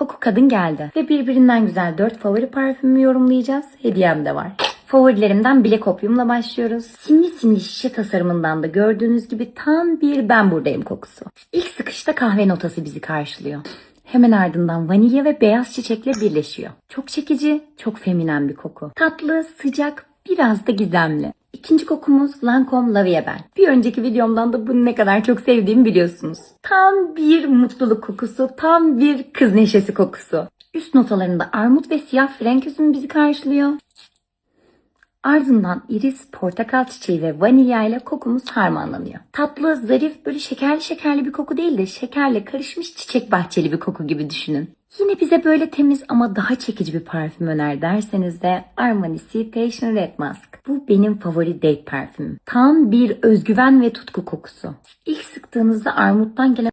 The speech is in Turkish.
Koku kadın geldi. Ve birbirinden güzel 4 favori parfümü yorumlayacağız. Hediyem de var. Favorilerimden Black Opium'la başlıyoruz. Simli simli şişe tasarımından da gördüğünüz gibi tam bir ben buradayım kokusu. İlk sıkışta kahve notası bizi karşılıyor. Hemen ardından vanilya ve beyaz çiçekle birleşiyor. Çok çekici, çok feminen bir koku. Tatlı, sıcak, biraz da gizemli. İkinci kokumuz Lancome La Vie Belle. Bir önceki videomdan da bunu ne kadar çok sevdiğimi biliyorsunuz. Tam bir mutluluk kokusu, tam bir kız neşesi kokusu. Üst notalarında armut ve siyah frenk üzümü bizi karşılıyor. Ardından iris, portakal çiçeği ve vanilya ile kokumuz harmanlanıyor. Tatlı, zarif, böyle şekerli şekerli bir koku değil de şekerle karışmış çiçek bahçeli bir koku gibi düşünün. Yine bize böyle temiz ama daha çekici bir parfüm öner derseniz de Armani Citation Red Mask. Bu benim favori date parfümüm. Tam bir özgüven ve tutku kokusu. İlk sıktığınızda armuttan gelen